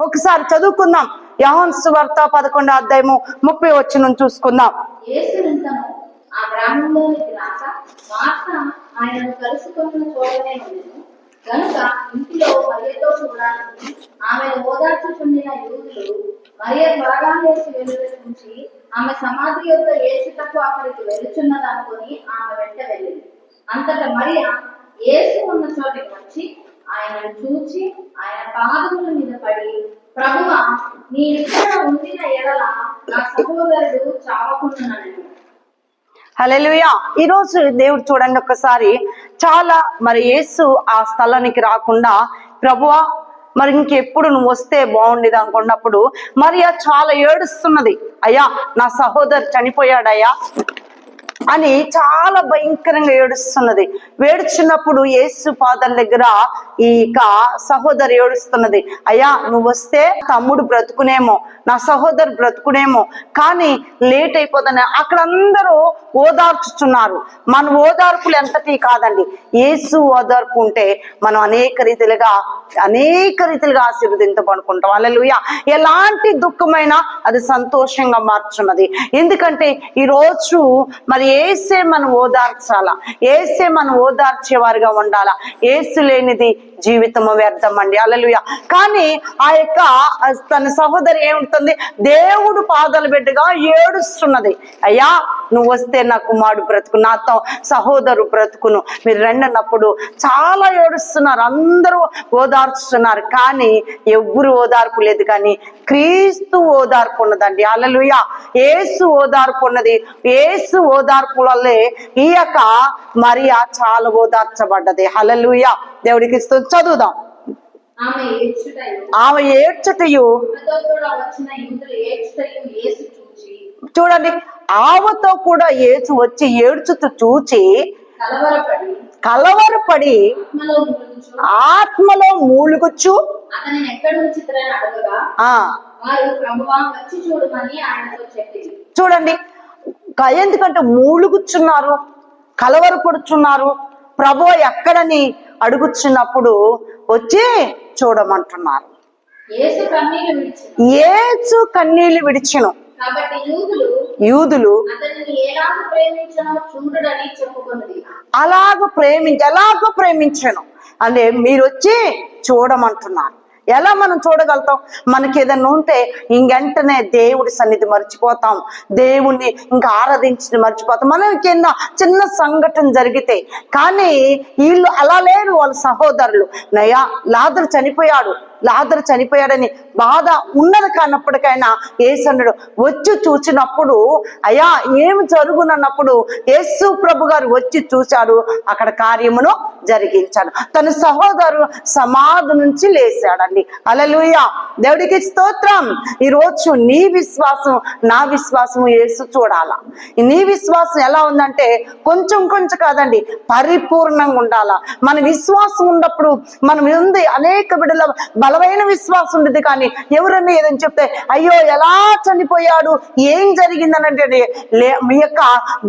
ఒకసారి చదువుకుందాం. యహోన్ సువార్త పదకొండో అధ్యాయము ముప్పై వచ్చిన చూసుకుందాం. యేసు ఇంటిలో మరియతో యూదులు మరియ త్వరగా లేచి వెలువరించి ఆమె సమాధి యొక్క ఏసుటకు అక్కడికి ఆమె వెంట వెళ్ళింది. అంతటా మరియ ఏసు ఉన్న చోటికి వచ్చి ఆయన చూచి ఆయన పాదముల మీద పడి ప్రభువ నీ ఇక్కడ ఉండిన ఎడల నా సహోదరుడు చావకుండానని హల్లెలూయా. ఈరోజు దేవుడు చూడండి ఒక్కసారి. చాలా మరి యేసు ఆ స్థలానికి రాకుండా ప్రభువా మరి ఇంకెప్పుడు నువ్వు వస్తే బాగుండేది అనుకున్నప్పుడు మరియా చాలా ఏడుస్తున్నది. అయ్యా నా సహోదరు చనిపోయాడయ్యా. అని చాలా భయంకరంగా ఏడుస్తున్నది. ఏడుచున్నప్పుడు యేసు పాదం దగ్గర ఈ సహోదరి ఏడుస్తున్నది. అయ్యా నువ్వు వస్తే తమ్ముడు బ్రతుకునేమో నా సహోదరు బ్రతుకునేమో కానీ లేట్ అయిపోదని అక్కడ అందరూ ఓదార్చుచున్నారు. మన ఓదార్పులు ఎంతటి కాదండి. యేసు ఓదార్పు ఉంటే మనం అనేక రీతిలుగా అనేక రీతిలుగా ఆశీర్వదించబడుకుంటాం అలలుయ ఎలాంటి దుఃఖమైనా అది సంతోషంగా మార్చున్నది. ఎందుకంటే ఈ రోజు మరి ఏసే మనం ఓదార్చాలా? ఏసే మనం ఓదార్చేవారిగా ఉండాలా? ఏసు లేనిది జీవితము వ్యర్థం అండి అలలుయ కానీ ఆ యొక్క తన సహోదరి ఏముంటుంది? దేవుడు పాదల బిడ్డగా ఏడుస్తున్నది. అయ్యా నువ్వు వస్తే నా కుమారుడు బ్రతుకు నాతో సహోదరు బ్రతుకును. మీరు రెండన్నప్పుడు చాలా ఏడుస్తున్నారు. అందరూ ఓదార్చుతున్నారు. కానీ ఎవ్వరు ఓదార్పు లేదు. కానీ క్రీస్తు ఓదార్పు ఉన్నదండి. అలలుయ ఏసు ఓదార్పు ఉన్నది. ఏసు ఓదార్పులల్లే ఈ యొక్క మరియా చాలా ఓదార్చబడ్డది. హలలుయ దేవుడికి చదువుదాం. ఆమె ఏడ్చుటయు చూడండి ఆమెతో కూడా ఏసు వచ్చి ఏడ్చుతూ చూచి కలవరపడి ఆత్మలో ములుగుచు. ఆత్మలో మూలుగుచ్చు చూడండి ఎందుకంటే మూలుగుచున్నారు కలవరపడుచున్నారు. ప్రభు ఎక్కడని అడుగుచున్నప్పుడు వచ్చి చూడమంటున్నారు. ఏసు కన్నీళ్ళు విడిచెను. యూదులు అలాగ ప్రేమించి ఎలాగ ప్రేమించను. అంటే మీరు వచ్చి చూడమంటున్నారు. ఎలా మనం చూడగలుగుతాం? మనకి ఏదైనా ఉంటే ఇంకెంటనే దేవుడి సన్నిధి మర్చిపోతాం. దేవుణ్ణి ఇంకా ఆరాధించి మర్చిపోతాం. మనకి ఎన్నో చిన్న సంఘటన జరిగితే కానీ వీళ్ళు అలా లేరు వాళ్ళ సహోదరులు. నయా లాదరు చనిపోయాడు. లాదరు చనిపోయాడని బాధ ఉన్నది కానప్పటికైనా ఏసన్నాడు వచ్చి చూసినప్పుడు అయ్యా ఏమి జరుగునన్నప్పుడు యేసు ప్రభు గారు వచ్చి చూశాడు అక్కడ కార్యమును జరిగించాడు తన సహోదరు సమాధి నుంచి లేచాడండి. అలలుయ దేవుడికి స్తోత్రం. ఈ రోజు నీ విశ్వాసం నా విశ్వాసం ఏసు చూడాలా. నీ విశ్వాసం ఎలా ఉందంటే కొంచెం కొంచెం కాదండి పరిపూర్ణంగా ఉండాలా. మన విశ్వాసం ఉన్నప్పుడు మనం ఉంది అనేక బిడ్డల బలమైన విశ్వాసం ఉండేది కానీ ఎవరన్నా ఏదని చెప్తే అయ్యో ఎలా చనిపోయాడు? ఏం జరిగిందనంటే లే మీ యొక్క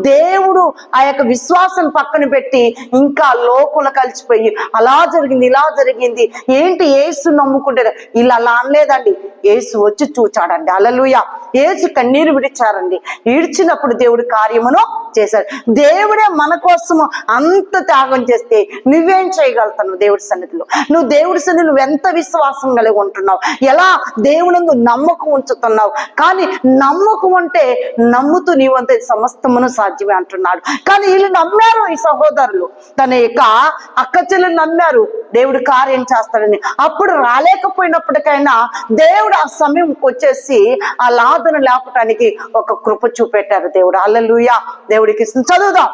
దేవుడు ఆ యొక్క విశ్వాసం పక్కన పెట్టి ఇంకా లోకుల కలిసిపోయి అలా జరిగింది ఇలా జరిగింది ఏంటి ఏసు నమ్ముకుంటే ఇలా అలా లేదండి. ఏసు వచ్చి చూచాడండి. అలలుయ ఏసు కన్నీరు విడిచారండి. విడిచినప్పుడు దేవుడి కార్యమును చేశాడు. దేవుడే మన కోసము అంత త్యాగం చేస్తే నువ్వేం చేయగలుగుతావు దేవుడి సన్నిధిలో? నువ్వు దేవుడి సన్నిధిలో నువ్వు ఎంత విశ్వాసం కలిగి ఉంటున్నావు? ఎలా దేవుని నమ్మకం ఉంచుతున్నావు? కానీ నమ్మకం అంటే నమ్ముతూ నీవంత సమస్తమును సాధ్యమే అంటున్నాడు. కానీ వీళ్ళు నమ్మారు ఈ సహోదరులు. తన యొక్క అక్క చెల్లెలు నమ్మారు. దేవుడు కార్యం చేస్తాడని. అప్పుడు రాలేకపోయినప్పటికైనా దేవుడు ఆ సమయం వచ్చేసి ఆ లాదను లేపటానికి ఒక కృప చూపెట్టారు దేవుడు. అల్లెలుయా దేవుడికి చదువుదాం.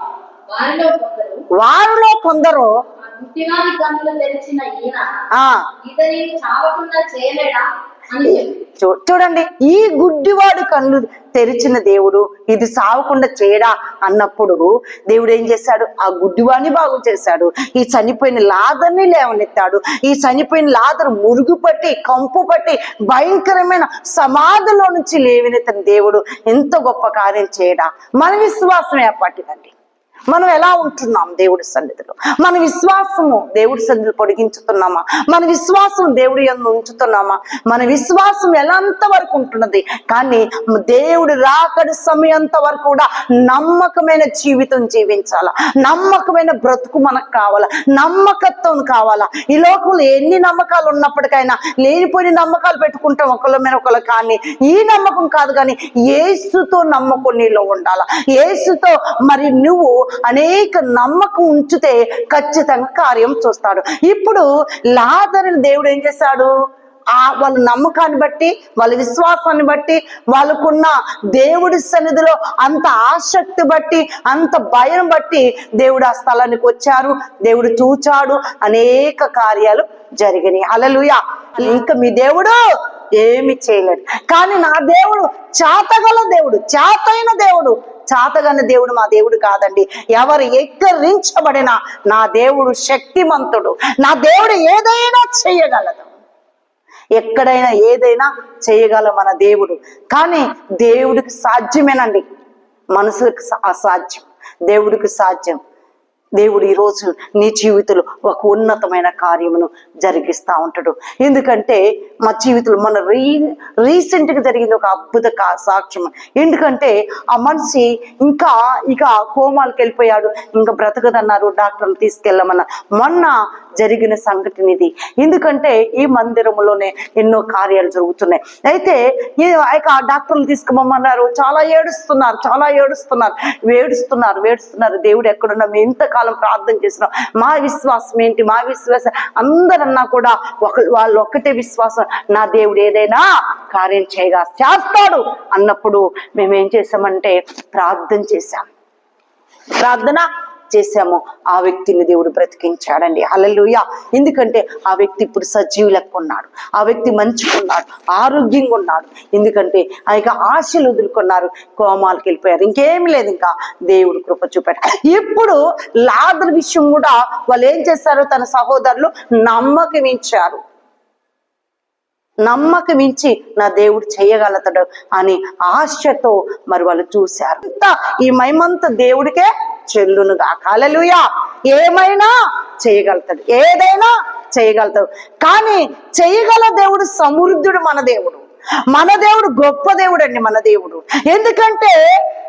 వారిలో కొందరు వారిలో కొందరు ఆ చూ- చూడండి ఈ గుడ్డివాడు కళ్ళు తెరిచిన దేవుడు ఇది సావకుండా చేయడా అన్నప్పుడు దేవుడు ఏం చేశాడు? ఆ గుడ్డివాడిని బాగు చేశాడు. ఈ చనిపోయిన లాదర్ని లేవనెత్తాడు. ఈ చనిపోయిన లాదర్ మురుగు పట్టి కంపు పట్టి భయంకరమైన సమాధిలో నుంచి లేవనెత్తిన దేవుడు ఎంత గొప్ప కార్యం చేయడా? మన విశ్వాసం ఏర్పట్టిందండి. మనం ఎలా ఉంటున్నాం దేవుడి సన్నిధిలో? మన విశ్వాసము దేవుడి సన్నిధిలో పొడిగించుతున్నామా? మన విశ్వాసం దేవుడి యందు ఉంచుతున్నామా? మన విశ్వాసం ఎలాంత వరకు ఉంటున్నది? కానీ దేవుడు రాకడి సమయంత వరకు కూడా నమ్మకమైన జీవితం జీవించాలా? నమ్మకమైన బ్రతుకు మనకు కావాలా? నమ్మకత్వం కావాలా? ఈ లోకంలో ఎన్ని నమ్మకాలు ఉన్నప్పటికైనా లేనిపోయిన నమ్మకాలు పెట్టుకుంటాం ఒకళ్ళ మీద ఒకళ్ళు కానీ. ఈ నమ్మకం కాదు కానీ ఏసుతో నమ్మకం నీలో ఉండాలా? ఏసుతో మరి నువ్వు అనేక నమ్మకం ఉంచితే ఖచ్చితంగా కార్యం చూస్తాడు. ఇప్పుడు లాదరిని దేవుడు ఏం చేశాడు? ఆ వాళ్ళ నమ్మకాన్ని బట్టి వాళ్ళ విశ్వాసాన్ని బట్టి వాళ్ళకున్న దేవుడి సన్నిధిలో అంత ఆసక్తి బట్టి అంత భయం బట్టి దేవుడు ఆ స్థలానికి వచ్చారు. దేవుడు చూచాడు. అనేక కార్యాలు జరిగినాయి. అలలుయా ఇంకా మీ దేవుడు ఏమి చేయలేడు. కానీ నా దేవుడు చాతగల దేవుడు చాతైన దేవుడు చాతగల దేవుడు మా దేవుడు కాదండి. ఎవరు ఎక్కరించబడిన నా దేవుడు శక్తిమంతుడు. నా దేవుడు ఏదైనా చేయగలదు ఎక్కడైనా ఏదైనా చేయగల మన దేవుడు. కానీ దేవుడికి సాధ్యమేనండి. మనుషులకు సా- అసాధ్యం. దేవుడికి సాధ్యం. దేవుడు ఈరోజు నీ జీవితంలో ఒక ఉన్నతమైన కార్యమును జరిగిస్తా ఉంటాడు. ఎందుకంటే మా జీవితంలో మన రీ రీసెంట్గా జరిగింది ఒక అద్భుత సాక్ష్యం. ఎందుకంటే ఆ మనిషి ఇంకా ఇక కోమాలకు వెళ్ళిపోయాడు. ఇంకా బ్రతకదన్నారు డాక్టర్లు తీసుకెళ్ళమన్న మొన్న జరిగిన సంఘటన ఇది ఎందుకంటే ఈ మందిరంలోనే ఎన్నో కార్యాలు జరుగుతున్నాయి. అయితే ఈ యొక్క డాక్టర్లు తీసుకుపోమన్నారు చాలా ఏడుస్తున్నారు చాలా ఏడుస్తున్నారు ఏడుస్తున్నారు ఏడుస్తున్నారు దేవుడు ఎక్కడున్నా మేము ఇంతకాలం ప్రార్థన చేసినాం మా విశ్వాసం ఏంటి? మా విశ్వాసం అందరన్నా కూడా ఒక వాళ్ళు ఒక్కటే విశ్వాసం నా దేవుడు ఏదైనా కార్యం చేయగా చేస్తాడు. అన్నప్పుడు మేమేం చేసామంటే ప్రార్థన చేశాం. ప్రార్థన చేశామో ఆ వ్యక్తిని దేవుడు బ్రతికించాడండి. అలలుయ ఎందుకంటే ఆ వ్యక్తి ఇప్పుడు సజీవు లెక్క ఉన్నాడు. ఆ వ్యక్తి మంచిగా ఉన్నాడు. ఆరోగ్యంగా ఉన్నాడు. ఎందుకంటే ఆ యొక్క ఆశలు వదులుకున్నారు. కోమాలకు వెళ్ళిపోయారు. ఇంకేం లేదు ఇంకా. దేవుడు కృప చూపాడు. ఇప్పుడు లాదర్ విషయం కూడా వాళ్ళు ఏం చేశారు తన సహోదరులు నమ్మకం ఇచ్చారు. నమ్మకం ఇచ్చి నా దేవుడు చేయగలుగుతాడు అని ఆశతో మరి వాళ్ళు చూశారు. అంతా ఈ మైమంత దేవుడికే చెల్లునుగా కాలలుయా ఏమైనా చేయగలుగుతాడు. ఏదైనా చేయగలుగుతాడు. కానీ చేయగల దేవుడు సమృద్ధుడు మన దేవుడు. మన దేవుడు గొప్ప దేవుడు అండి మన దేవుడు. ఎందుకంటే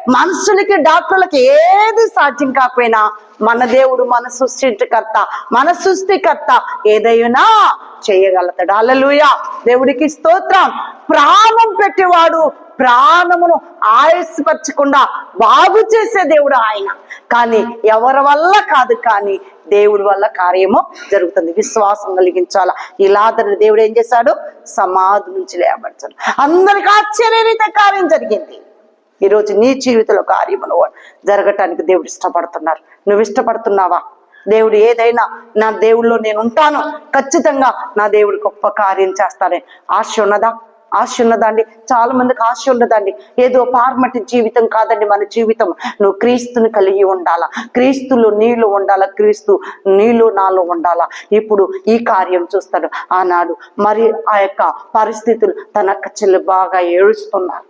మనుషులకి డాక్టర్లకి ఏది సాధ్యం కాకపోయినా మన దేవుడు మన సృష్టికర్త మన సృష్టికర్త ఏదైనా చేయగలుగుతాడు. అలలుయ దేవుడికి స్తోత్రం. ప్రాణం పెట్టేవాడు ప్రాణమును ఆయుస్పరచకుండా బాగు చేసే దేవుడు ఆయన. కానీ ఎవరి వల్ల కాదు కానీ దేవుడి వల్ల కార్యము జరుగుతుంది. విశ్వాసం కలిగించాల? ఇలాదని దేవుడు ఏం చేశాడు? సమాధి నుంచి లేబడతాడు అందరికి ఆశ్చర్యరీత కార్యం జరిగింది. ఈరోజు నీ జీవితంలో కార్యములు జరగటానికి దేవుడు ఇష్టపడుతున్నారు. నువ్వు ఇష్టపడుతున్నావా? దేవుడు ఏదైనా నా దేవుళ్ళో నేను ఉంటాను. ఖచ్చితంగా నా దేవుడు గొప్ప కార్యం చేస్తానే. ఆశ ఉన్నదా? ఆశ ఉన్నదండి చాలా మందికి ఆశ ఉన్నదండి ఏదో పార్మటి జీవితం కాదండి మన జీవితం. నువ్వు క్రీస్తుని కలిగి ఉండాలా? క్రీస్తులో నీలో ఉండాలా? క్రీస్తు నీలో నాలో ఉండాలా? ఇప్పుడు ఈ కార్యం చూస్తాడు ఆనాడు మరి ఆ యొక్క పరిస్థితులు తన అక్క చెల్లి బాగా ఏడుస్తున్నారు.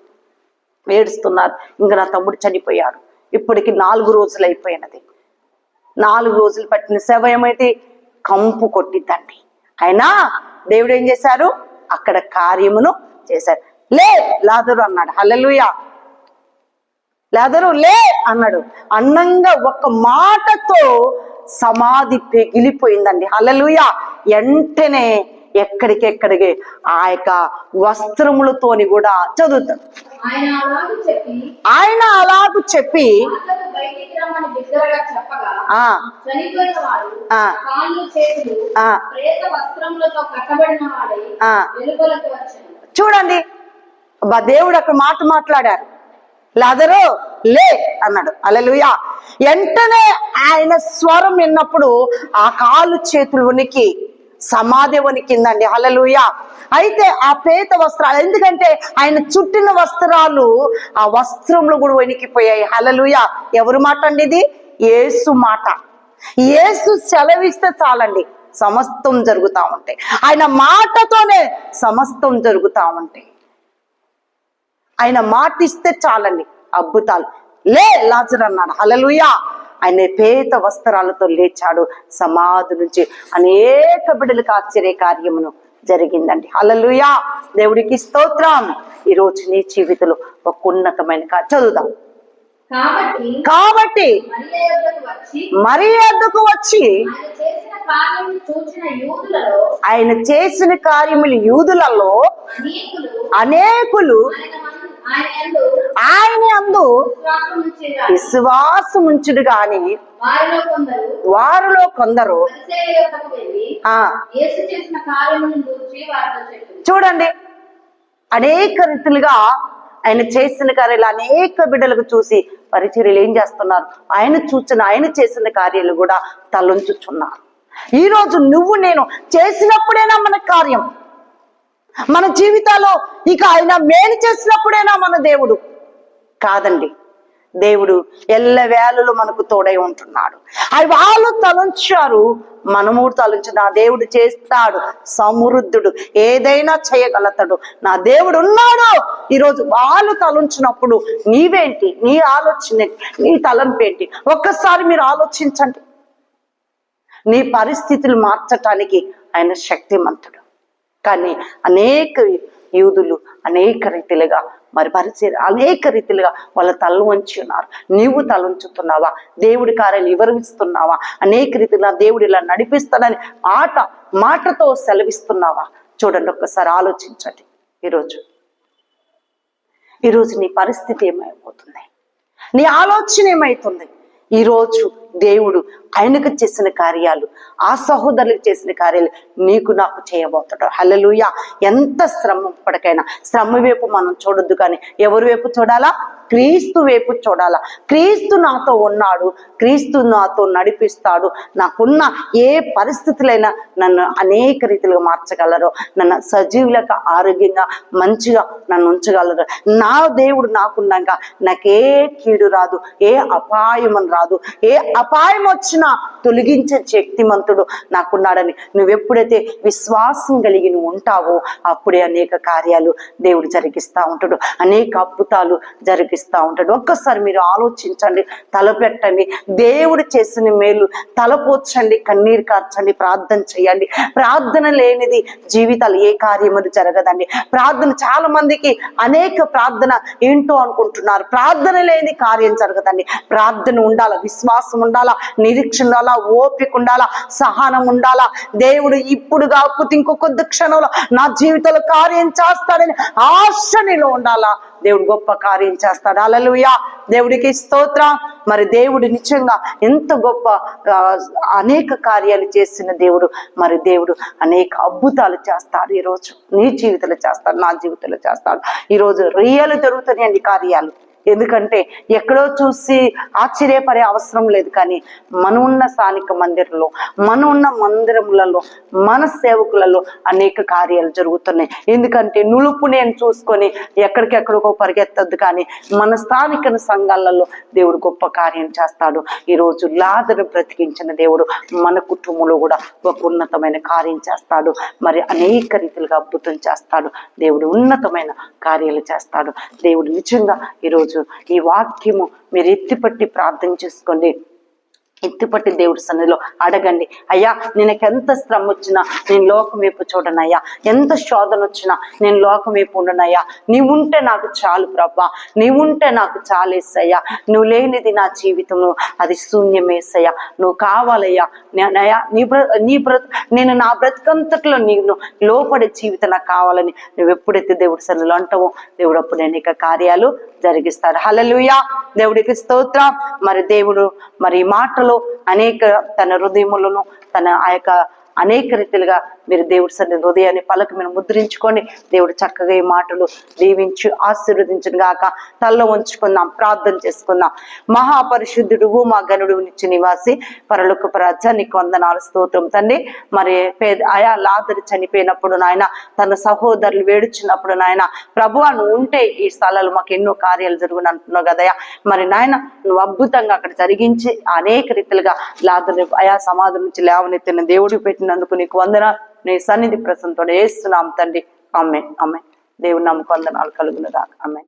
ఏడుస్తున్నారు. ఇంకా నా తమ్ముడు చనిపోయాడు. ఇప్పటికి నాలుగు రోజులు అయిపోయినది. నాలుగు రోజులు పట్టిన సేవ ఏమైతే కంపు కొట్టిద్దండి. అయినా దేవుడు ఏం చేశారు? అక్కడ కార్యమును చేశారు. లే లాదరు అన్నాడు. హల్లెలూయా. లాదరు లే అన్నాడు. అన్నంగా ఒక మాటతో సమాధి పెగిలిపోయిందండి. హల్లెలూయా. వెంటనే ఎక్కడికెక్కడికి ఆ యొక్క వస్త్రములతోని కూడా చదువుతాడు ఆయన అలాగూ చెప్పి ఆ. చూడండి. అబ్బా దేవుడు అక్కడ మాట మాట్లాడారు. లాదరు లే అన్నాడు. అలలుయా వెంటనే ఆయన స్వరం విన్నప్పుడు ఆ కాలు చేతులు ఉనికి సమాధి వణికిందండి హలలుయా అయితే ఆ పేత వస్త్రాలు ఎందుకంటే ఆయన చుట్టిన వస్త్రాలు ఆ వస్త్రంలో కూడా వణికిపోయాయి హలలుయా ఎవరు మాట అండి ఇది? ఏసు మాట. ఏసు సెలవిస్తే చాలండి. సమస్తం జరుగుతా ఉంటాయి. ఆయన మాటతోనే సమస్తం జరుగుతా ఉంటాయి. ఆయన మాట ఇస్తే చాలండి అద్భుతాలు. లే లాజర్ అన్నాడు. హలలుయా ఆయన పేత వస్త్రాలతో లేచాడు. సమాధి నుంచి అనేక బిడ్డలకు ఆశ్చర్య కార్యమును జరిగిందండి. హల్లెలూయా! దేవుడికి స్తోత్రం. ఈ రోజు నీ జీవితంలో ఒక ఉన్నతమైన చదువుదాం. కాబట్టి మరి వచ్చి ఆయన చేసిన కార్యములు యూదులలో అనేకులు ఆయన అందు విశ్వాసం ఉంచుడు గాని వారిలో కొందరు చూడండి అనేక రీతిలుగా ఆయన చేసిన కార్యాలు అనేక బిడ్డలకు చూసి పరిచర్యలు ఏం చేస్తున్నారు? ఆయన చూసిన ఆయన చేసిన కార్యాలు కూడా తలంచుచున్నారు. ఈ రోజు నువ్వు నేను చేసినప్పుడేనా మన కార్యం. మన జీవితాల్లో ఇక ఆయన మేలు చేసినప్పుడేనా మన దేవుడు. కాదండి దేవుడు ఎల్లవేళలు మనకు తోడై ఉంటున్నాడు. అవి వాళ్ళు తలంచారు మనము తలంచు నా దేవుడు చేస్తాడు సమృద్ధుడు ఏదైనా చేయగలతాడు నా దేవుడు ఉన్నాడు. ఈరోజు వాళ్ళు తలంచినప్పుడు నీవేంటి? నీ ఆలోచన నీ తలంపేంటి ఒక్కసారి మీరు ఆలోచించండి. నీ పరిస్థితులు మార్చటానికి ఆయన శక్తిమంతుడు. కానీ అనేక యూదులు అనేక రీతిలుగా మరి పరిచయం అనేక రీతిలుగా వాళ్ళ తల వంచి ఉన్నారు. నీవు తల ఉంచుతున్నావా దేవుడి కార్యాలు వివరిస్తున్నావా? అనేక రీతిలో దేవుడు ఇలా నడిపిస్తాడని మాట మాటతో సెలవిస్తున్నావా? చూడండి ఒక్కసారి ఆలోచించండి ఈరోజు. ఈరోజు నీ పరిస్థితి ఏమైపోతుంది? నీ ఆలోచన ఏమైతుంది? ఈరోజు దేవుడు ఆయనకు చేసిన కార్యాలు ఆ సహోదరులకు చేసిన కార్యాలు నీకు నాకు చేయబోతాడు హలలుయ ఎంత శ్రమ పడకైనా. శ్రమ వైపు మనం చూడొద్దు కానీ ఎవరి వైపు చూడాలా? క్రీస్తు వైపు చూడాలా. క్రీస్తు నాతో ఉన్నాడు. క్రీస్తు నాతో నడిపిస్తాడు. నాకున్న ఏ పరిస్థితులైనా నన్ను అనేక రీతిలుగా మార్చగలరు. నన్ను సజీవులకు ఆరోగ్యంగా మంచిగా నన్ను ఉంచగలరు. నా దేవుడు నాకున్నాక నాకే కీడు రాదు. ఏ అపాయం రాదు. ఏ అపాయం వచ్చినా తొలగించే శక్తిమంతుడు నాకున్నాడని. నువ్వెప్పుడైతే విశ్వాసం కలిగి నువ్వు ఉంటావో అప్పుడే అనేక కార్యాలు దేవుడు జరిగిస్తా ఉంటాడు. అనేక అద్భుతాలు జరిగిస్తా ఉంటాడు. ఒక్కసారి మీరు ఆలోచించండి తలపెట్టండి. దేవుడు చేసిన మేలు తలపోర్చండి కన్నీరు కార్చండి ప్రార్థన చేయండి. ప్రార్థన లేనిది జీవితాలు ఏ కార్యములు జరగదండి. ప్రార్థన చాలా మందికి అనేక ప్రార్థన ఏంటో అనుకుంటున్నారు. ప్రార్థన లేని కార్యం జరగదండి. ప్రార్థన ఉండాలి విశ్వాసం నిరీక్షణ ఉండాలా? ఓపిక ఉండాలా? సహనం ఉండాలా? దేవుడు ఇప్పుడు కాకపోతే ఇంకో కొద్ది క్షణంలో నా జీవితంలో కార్యం చేస్తాడని ఆశ నీలో ఉండాలా? దేవుడు గొప్ప కార్యం చేస్తాడు. అలలుయా దేవుడికి స్తోత్ర. మరి దేవుడు నిజంగా ఎంత గొప్ప అనేక కార్యాలు చేసిన దేవుడు. మరి దేవుడు అనేక అద్భుతాలు చేస్తాడు ఈరోజు. నీ జీవితంలో చేస్తాడు నా జీవితంలో చేస్తాడు. ఈరోజు రియల్ జరుగుతున్నాయండి కార్యాలు. ఎందుకంటే ఎక్కడో చూసి ఆశ్చర్యపడే అవసరం లేదు కానీ మన ఉన్న స్థానిక మందిరంలో మన ఉన్న మందిరములలో మన సేవకులలో అనేక కార్యాలు జరుగుతున్నాయి. ఎందుకంటే నులుపు నేను చూసుకొని ఎక్కడికెక్కడికో పరిగెత్తద్దు కానీ మన స్థానిక సంఘాలలో దేవుడు గొప్ప కార్యం చేస్తాడు. ఈరోజు లాదను బ్రతికించిన దేవుడు మన కుటుంబంలో కూడా ఒక ఉన్నతమైన కార్యం చేస్తాడు. మరి అనేక రీతిలుగా అద్భుతం చేస్తాడు. దేవుడు ఉన్నతమైన కార్యాలు చేస్తాడు. దేవుడు నిజంగా ఈరోజు ఈ వాక్యము మీరు ఎత్తిపట్టి ప్రార్థన చేసుకోండి ఎత్తిపట్టి దేవుడి సన్నిధిలో అడగండి. అయ్యా నేను ఎంత శ్రమ వచ్చినా నేను లోకం వైపు చూడనయ్యా ఎంత శోధన వచ్చినా నేను లోకం వైపు ఉండనయ్యా నీవుంటే నాకు చాలు ప్రభా. నీవుంటే నాకు చాలేసయ్యా నువ్వు లేనిది నా జీవితము. అది శూన్యమేసయ్యా నువ్వు కావాలయ్యా. నేనయ్యా నీ బ్ర నీ బ్ర నేను నా బ్రతుకంతట్లో నేను లోపడే జీవితం నాకు కావాలని నువ్వు ఎప్పుడైతే దేవుడి సన్నిధిలో అంటావో దేవుడు అప్పుడు నేను ఇక కార్యాలు జరిగిస్తాడు. హలలుయా దేవుడికి స్తోత్రం. మరి దేవుడు మరి మాటలు అనేక తన హృదయములను తన ఆ యొక్క అనేక రీతిలుగా మీరు దేవుడి సన్ని హృదయాన్ని పలక మీరు ముద్రించుకొని దేవుడు చక్కగా ఈ మాటలు దీవించి ఆశీర్వదించిన గాక. తల్లో ఉంచుకుందాం ప్రార్థన చేసుకుందాం. మహాపరిశుద్ధుడు మా గనుడు నిత్య నివాసి పరలోక ప్రజ నీకు వందనాలు స్తోత్రం తండ్రి. మరి పేద ఆయా లాదరి చనిపోయినప్పుడు నాయన తన సహోదరులు వేడుచున్నప్పుడు నాయన ప్రభు నువ్వు ఉంటే ఈ స్థలాలు మాకు ఎన్నో కార్యాలు జరుగును అంటున్నావు కదయా. మరి నాయన నువ్వు అద్భుతంగా అక్కడ జరిగించి అనేక రీతిలుగా లాదరి ఆయా సమాధి నుంచి లేవనెత్తిన దేవుడు పెట్టినందుకు నీకు వందన. నీ సన్నిధి ప్రసంతో వేస్తున్నాం తండ్రి. అమ్మే అమ్మే దేవుడు నమ్మకు వందనాలు కలుగును రాక అమ్మే